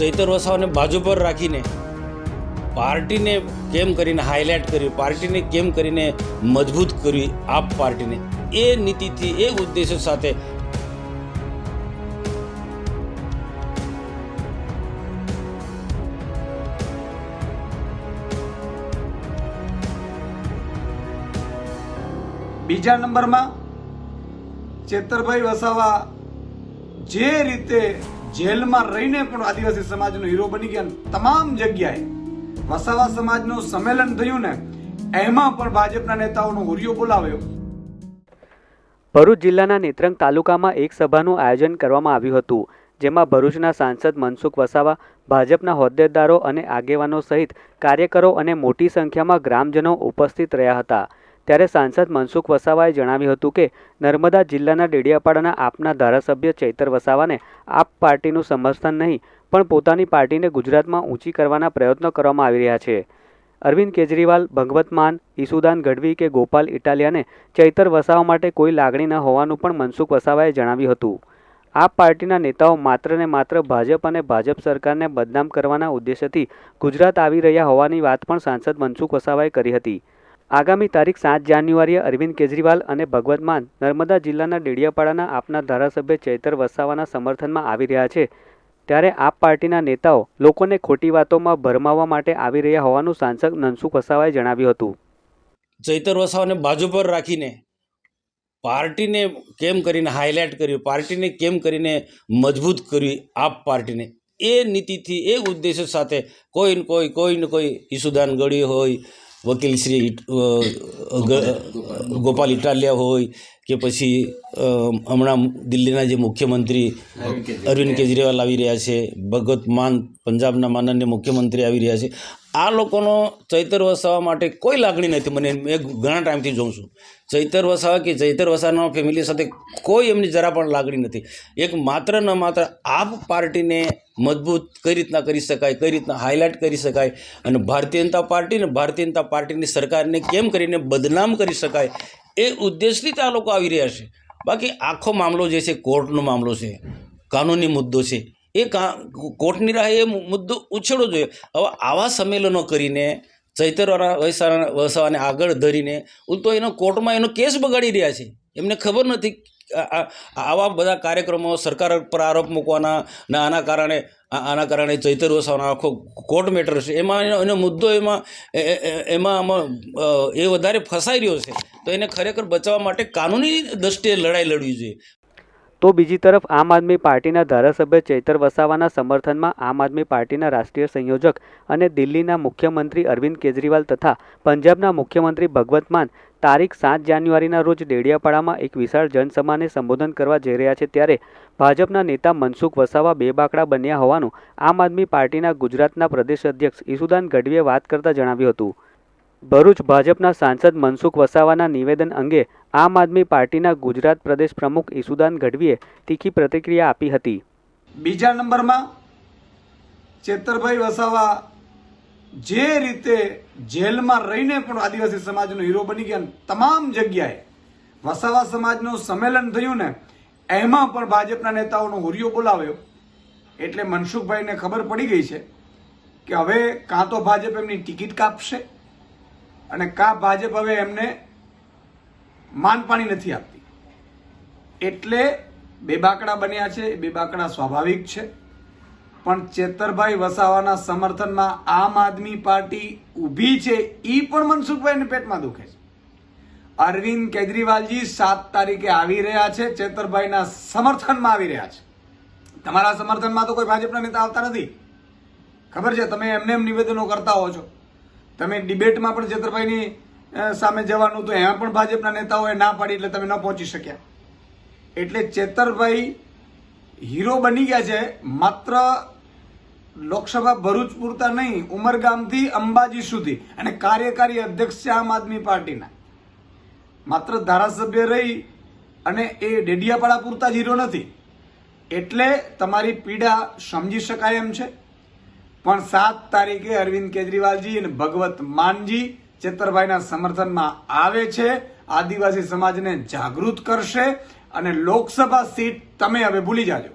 ચૈતર વસાવાને બાજુ પર રાખીને પાર્ટીને કેમ કરીને હાઇલાઇટ કર્યું, પાર્ટીને કેમ કરીને મજબૂત કરવી આપ પાર્ટીને? એ નીતિથી, એ ઉદ્દેશો સાથે બીજા નંબરમાં ચેતરભાઈ વસાવા જે રીતે જેલમાં રહીને પણ આદિવાસી સમાજનો હીરો બની ગયા તમામ જગ્યાએ વસાવા સમાજનું સંમેલન થયું ને, એમાં પણ ભાજપના નેતાઓનો હુરિયો બોલાવ્યો. ભરૂચ જિલ્લાના નેત્રંગ તાલુકામાં એક સભાનું આયોજન કરવામાં આવ્યું હતું, જેમાં ભરૂચના સાંસદ મનસુખ વસાવા, ભાજપના હોદ્દેદારો અને આગેવાનો સહિત કાર્યકરો અને મોટી સંખ્યામાં ગ્રામજનો ઉપસ્થિત રહ્યા હતા. ત્યારે સાંસદ મનસુખ વસાવાએ જણાવ્યું હતું કે, નર્મદા જિલ્લાના ડેડિયાપાડાના આપના ધારાસભ્ય ચૈતર વસાવાને આપ પાર્ટીનું સમર્થન નહીં, પણ પોતાની પાર્ટીને ગુજરાતમાં ઊંચી કરવાના પ્રયત્નો કરવામાં આવી રહ્યા છે. અરવિંદ કેજરીવાલ, ભગવત માન, ઈસુદાન ગઢવી કે ગોપાલ ઇટાલિયાને ચૈતર વસાવા માટે કોઈ લાગણી ન હોવાનું પણ મનસુખ વસાવાએ જણાવ્યું હતું. આ પાર્ટીના નેતાઓ માત્ર ને માત્ર ભાજપ અને ભાજપ સરકારને બદનામ કરવાના ઉદ્દેશ્યથી ગુજરાત આવી રહ્યા હોવાની વાત પણ સાંસદ મનસુખ વસાવાએ કરી હતી. આગામી તારીખ સાત જાન્યુઆરીએ અરવિંદ કેજરીવાલ અને ભગવત માન નર્મદા જિલ્લાના ડેડિયાપાડાના આપના ધારાસભ્ય ચૈતર વસાવાના સમર્થનમાં આવી રહ્યા છે. ત્યારે આપ પાર્ટીના નેતાઓ લોકોને ખોટી વાતોમાં ભરમાવવા માટે આવી રહ્યા હોવાનું સાંસદ નનસુખ વસાવાએ જણાવ્યું હતું. ચૈતર વસાવાને બાજુ પર રાખીને પાર્ટીને કેમ કરીને હાઇલાઇટ કર્યું, પાર્ટીને કેમ કરીને મજબૂત કર્યું આપ પાર્ટીને? એ નીતિથી, એ ઉદ્દેશ્ય સાથે કોઈ ને કોઈ કોઈ ને કોઈ ઈસુદાન ગળ્યું હોય વકીલ શ્રી ગોપાલ ઇટાલિયા હોય કે પછી હમણાં દિલ્હીના જે મુખ્યમંત્રી અરવિંદ કેજરીવાલ આવી રહ્યા છે ભગવત માન, પંજાબના માનન્ય મુખ્યમંત્રી આવી રહ્યા છે. આ લોકોનો ચૈતર વસાવા માટે કોઈ લાગણી નથી. મને મેં ઘણા ટાઈમથી જોઉં છું. ચૈતર વસાવા કે ચૈતર વસાવાના ફેમિલી સાથે કોઈ એમની જરા પણ લાગણી નથી. એક માત્ર ને માત્ર આપ પાર્ટીને મજબૂત કઈ રીતના કરી શકાય, કઈ રીતના હાઇલાઇટ કરી શકાય અને ભારતીય જનતા પાર્ટી ને ભારતીય જનતા પાર્ટીની સરકારને કેમ કરીને બદનામ કરી શકાય એ ઉદ્દેશથી જ આ લોકો આવી રહ્યા છે. બાકી આખો મામલો જે છે, કોર્ટનો મામલો છે, કાનૂની મુદ્દો છે એ કા કોર્ટની રાહે એ મુદ્દો ઉછેડવો જોઈએ. હવે આવા સંમેલનો કરીને, ચૈતરવાળા વસાવા વસાવાને આગળ ધરીને તો એનો કોર્ટમાં એનો કેસ બગાડી રહ્યા છે. એમને ખબર નથી આવા બધા કાર્યક્રમો સરકાર પર આરોપ મૂકવાના ને આના કારણે આના કારણે ચૈતર વસાવાનો આખો કોર્ટ મેટર છે. એમાં એનો એનો મુદ્દો એમાં એમાં આમાં એ વધારે ફસાઈ રહ્યો છે. તો એને ખરેખર બચાવવા માટે કાનૂની દ્રષ્ટિએ લડાઈ લડવી જોઈએ. તો બીજી તરફ આમ આદમી પાર્ટીના ધારાસભ્ય ચૈતર વસાવાના સમર્થનમાં આમ આદમી પાર્ટીના રાષ્ટ્રીય સંયોજક અને દિલ્હીના મુખ્યમંત્રી અરવિંદ કેજરીવાલ તથા પંજાબના મુખ્યમંત્રી ભગવત માન તારીખ સાત જાન્યુઆરીના રોજ ડેડિયાપાડામાં એક વિશાળ જનસભાને સંબોધન કરવા જઈ રહ્યા છે ત્યારે ભાજપના નેતા મનસુખ વસાવા બે બાકડા બન્યા હોવાનું આમ આદમી પાર્ટીના ગુજરાતના પ્રદેશ અધ્યક્ષ ઈસુદાન ગઢવીએ વાત કરતા જણાવ્યું હતું. ભરૂચ ભાજપના સાંસદ મનસુખ વસાવાના નિવેદન અંગે આમ આદમી પાર્ટીના ગુજરાત પ્રદેશ પ્રમુખ ઈસુદાન ગઢવીએ તીખી પ્રતિક્રિયા આપી હતી. બીજા નંબરમાં ચેતરભાઈ વસાવા જે રીતે જેલમાં રહીને પણ આદિવાસી સમાજનો હીરો બની ગયા તમામ જગ્યાએ વસાવા સમાજનું સંમેલન થયું ને, એમાં પણ ભાજપના નેતાઓનો હુરિયો બોલાવ્યો. એટલે મનસુખભાઈને ખબર પડી ગઈ છે કે હવે કાં તો ભાજપ એમની ટિકિટ કાપશે અને કા ભાજપ હવે એમને માન પાણી નથી આપતી. એટલે બે બાકડા બન્યા છે, બે બાકડા સ્વાભાવિક છે. પણ ચેતરભાઈ વસાવાના સમર્થનમાં આમ આદમી પાર્ટી ઊભી છે એ પણ મનસુખભાઈને પેટમાં દુખે છે. અરવિંદ કેજરીવાલજી સાત તારીખે આવી રહ્યા છે, ચેતરભાઈના સમર્થનમાં આવી રહ્યા છે. તમારા સમર્થનમાં તો કોઈ ભાજપના નેતા આવતા નથી. ખબર છે, તમે એમને એમ નિવેદનો કરતા હો છો. તમે ડિબેટમાં પણ ચેતરભાઈની સામે જવાનું તો એમાં પણ ભાજપના નેતાઓએ ના પાડી એટલે તમે ન પહોંચી શક્યા. એટલે ચેતરભાઈ હીરો બની ગયા છે, માત્ર લોકસભા ભરૂચ પૂરતા નહીં, ઉમરગામથી અંબાજી સુધી અને કાર્યકારી અધ્યક્ષ છે આમ આદમી પાર્ટીના. માત્ર ધારાસભ્ય રહી અને એ ડેડિયાપાડા પૂરતા જ હીરો નથી. એટલે તમારી પીડા સમજી શકાય એમ છે. પણ સાત તારીખે અરવિંદ કેજરીવાલજી અને ભગવત માનજી ચેતરભાઈના સમર્થનમાં આવે છે. આદિવાસી સમાજને જાગૃત કરશે અને લોકસભા સીટ તમે હવે ભૂલી જાજો.